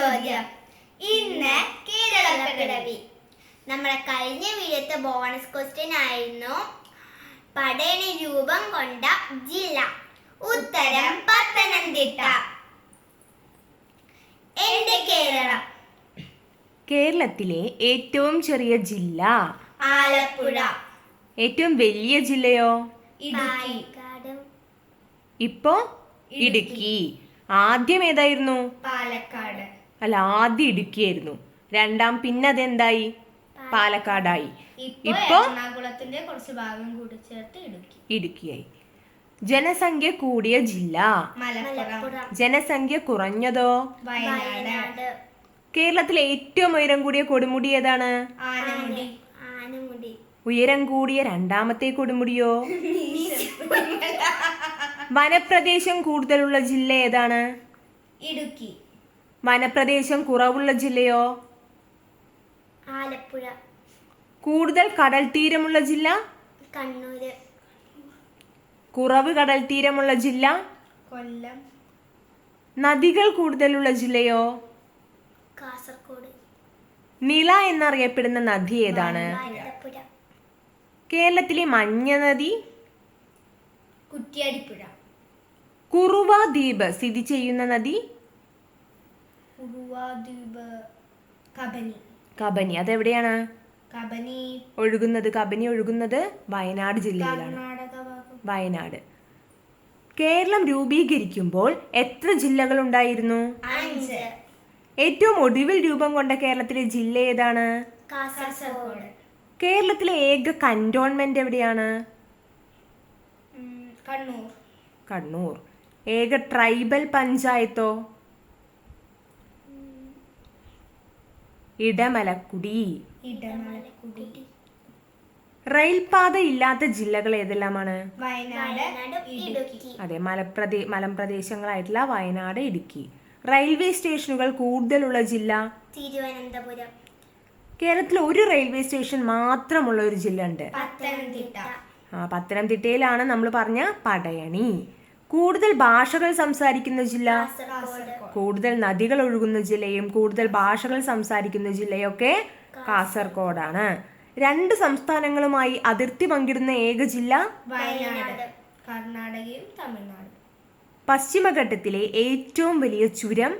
ചോദ്യം. ഇന്ന് കേരളപ്പിറവി നമ്മുടെ കഴിഞ്ഞ വീഴത്തെ ബോണസ് ക്വസ്റ്റ്യൻ ആയിരുന്നു. പടയണി രൂപം കൊണ്ട ജില്ല. ഉത്തരം പത്തനംതിട്ട. എന്റെ കേരളം. കേരളത്തിലെ ഏറ്റവും ചെറിയ ജില്ല? ആലപ്പുഴ. ഏറ്റവും വലിയ ജില്ലയോ? ഇടുക്കി. ഇപ്പോ? ഇടുക്കി. ആദ്യം ഏതായിരുന്നു? പാലക്കാട്. അല്ല ആദ്യം ഇടുക്കിയായിരുന്നു. രണ്ടാം പിന്നെ അതെന്തായി? പാലക്കാടായി. ഇപ്പോ എറണാകുളത്തിന്റെ കുറച്ച് ഭാഗം കൂടി ചേർത്ത് ഇടുക്കി. ഇടുക്കിയായി. ജനസംഖ്യ കൂടിയ ജില്ല. മലപ്പുറം. ജനസംഖ്യ കുറഞ്ഞതോ? വയനാട്. കേരളത്തിലെ ഏറ്റവും ഉയരം കൂടിയ കൊടുമുടി ഏതാണ്? ആനമുടി. ആനമുടി. ഉയരം കൂടിയ രണ്ടാമത്തെ കൊടുമുടിയോ? വനപ്രദേശം കൂടുതലുള്ള ജില്ല ഏതാണ്? ഇടുക്കി. വനപ്രദേശം കുറവുള്ള ജില്ലയോ? ആലപ്പുഴ. കൂടുതൽ കടൽ തീരമുള്ള ജില്ല? കണ്ണൂര്. കുറവ് കടൽ തീരമുള്ള ജില്ല? കൊല്ലം. നദികൾ കൂടുതലുള്ള ജില്ലയോ? കാസർഗോഡ് നില എന്നറിയപ്പെടുന്ന നദി ഏതാണ്? കേരളത്തിലെ മഞ്ഞ നദി? കുറ്റിയാടിപ്പുഴ. കുറുവ ദ്വീപ് സ്ഥിതി ചെയ്യുന്ന നദി? ഉറുവാദ്വീപ് കബനി. കബനി. അതെവിടെയാണ്? കബനി. ഒഴുകുന്നത്. കബനി ഒഴുകുന്നത് വയനാട് ജില്ലയിലാണ്. വയനാട്. കേരളം രൂപീകരിക്കുമ്പോൾ എത്ര ജില്ലകൾ ഉണ്ടായിരുന്നു ഏറ്റവും ഒടുവിൽ രൂപം കൊണ്ട കേരളത്തിലെ ജില്ല ഏതാണ്? കേരളത്തിലെ ഏക കന്റോൺമെന്റ് എവിടെയാണ്? കണ്ണൂർ. കണ്ണൂർ. ഏക ട്രൈബൽ പഞ്ചായത്തോ? ഇടമലക്കുടി. ഇടമലക്കുടി. റെയിൽപാത ഇല്ലാത്ത ജില്ലകൾ ഏതെല്ലാമാണ്? വയനാട് ഇടുക്കി. അതെ മലപ്രദേ മലമ്പ്രദേശങ്ങളായിട്ടുള്ള വയനാട് ഇടുക്കി. റെയിൽവേ സ്റ്റേഷനുകൾ കൂടുതലുള്ള ജില്ല? തിരുവനന്തപുരം. കേരളത്തിൽ ഒരു റെയിൽവേ സ്റ്റേഷൻ മാത്രമുള്ള ഒരു ജില്ല ഉണ്ട് പത്തനംതിട്ട. ആ പത്തനംതിട്ടയിലാണ് നമ്മൾ പറഞ്ഞ പടയണി. കൂടുതൽ ഭാഷകൾ സംസാരിക്കുന്ന ജില്ല? കൂടുതൽ നദികൾ ഒഴുകുന്ന ജില്ലയും കൂടുതൽ ഭാഷകൾ സംസാരിക്കുന്ന ജില്ലയൊക്കെ കാസർഗോഡാണ്. രണ്ട് സംസ്ഥാനങ്ങളുമായി അതിർത്തി പങ്കിടുന്ന ഏക ജില്ല? കർണാടകയും തമിഴ്നാടും. പശ്ചിമഘട്ടത്തിലെ ഏറ്റവും വലിയ ചുരം.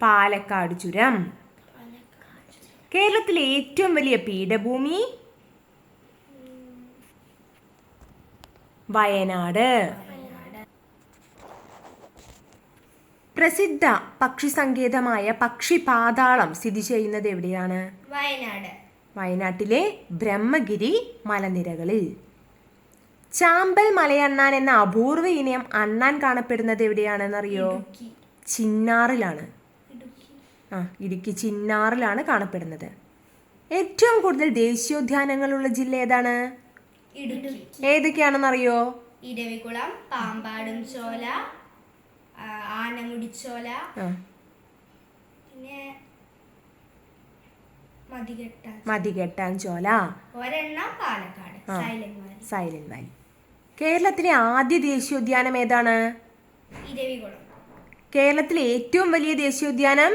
പാലക്കാട് ചുരം. കേരളത്തിലെ ഏറ്റവും വലിയ പീഠഭൂമി? വയനാട്. പ്രസിദ്ധ പക്ഷി സങ്കേതമായ പക്ഷി പാതാളം സ്ഥിതി ചെയ്യുന്നത് എവിടെയാണ്? വയനാട്. വയനാട്ടിലെ ബ്രഹ്മഗിരി മലനിരകളിൽ. ചാമ്പൽ മലയണ്ണാൻ എന്ന അപൂർവ ഇനം അണ്ണാൻ കാണപ്പെടുന്നത് എവിടെയാണെന്നറിയോ? ചിന്നാറിലാണ്. ആ ഇടുക്കി ചിന്നാറിലാണ് കാണപ്പെടുന്നത്. ഏറ്റവും കൂടുതൽ ദേശീയോദ്യാനങ്ങളുള്ള ജില്ല ഏതാണ്? ഏതൊക്കെയാണെന്നറിയോ? ഇരവികുളം പാമ്പാടും ചോല ആനമുടി ആനമുടിച്ചോല പിന്നെ മതികെട്ട മതികെട്ടാൻ ചോല. ഒരെണ്ണം പാലക്കാട്. Silent Valley. കേരളത്തിലെ ആദ്യ ദേശീയോദ്യാനം ഏതാണ്? ഇരവികുളം കേരളത്തിലെ ഏറ്റവും വലിയ ദേശീയോദ്യാനം?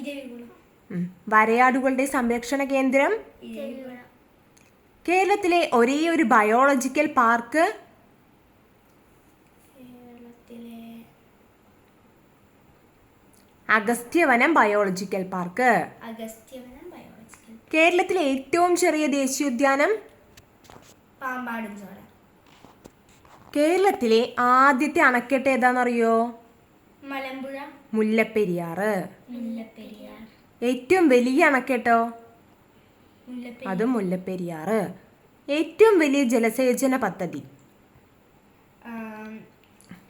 ഇരവികുളം വരയാടുകളുടെ സംരക്ഷണ കേന്ദ്രം? കേരളത്തിലെ ഒരേ ഒരു biological park Agasthyavanam biological park Agasthyavanam biological കേരളത്തിലെ ഏറ്റവും ചെറിയ ദേശീയോദ്യാനം? പാമ്പാടും ചോല കേരളത്തിലെ ആദ്യത്തെ അണക്കെട്ട് ഏതാണെന്നറിയോ? മലമ്പുഴ. മുല്ലപ്പെരിയാറ്. മുല്ലപ്പെരിയാർ. ഏറ്റവും വലിയ അണക്കെട്ടോ? അതും മുല്ലപ്പെരിയാറ്. ഏറ്റവും വലിയ ജലസേചന പദ്ധതി?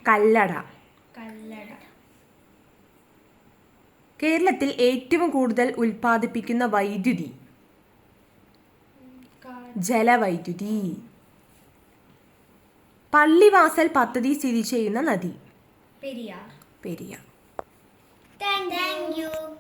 കല്ലട. കല്ലട. കേരളത്തിൽ ഏറ്റവും കൂടുതൽ ഉൽപ്പാദിപ്പിക്കുന്ന വൈദ്യുതി? ജലവൈദ്യുതി. പള്ളിവാസൽ പദ്ധതി സ്ഥിതി ചെയ്യുന്ന നദി? പെരിയാർ. പെരിയാർ. Thank you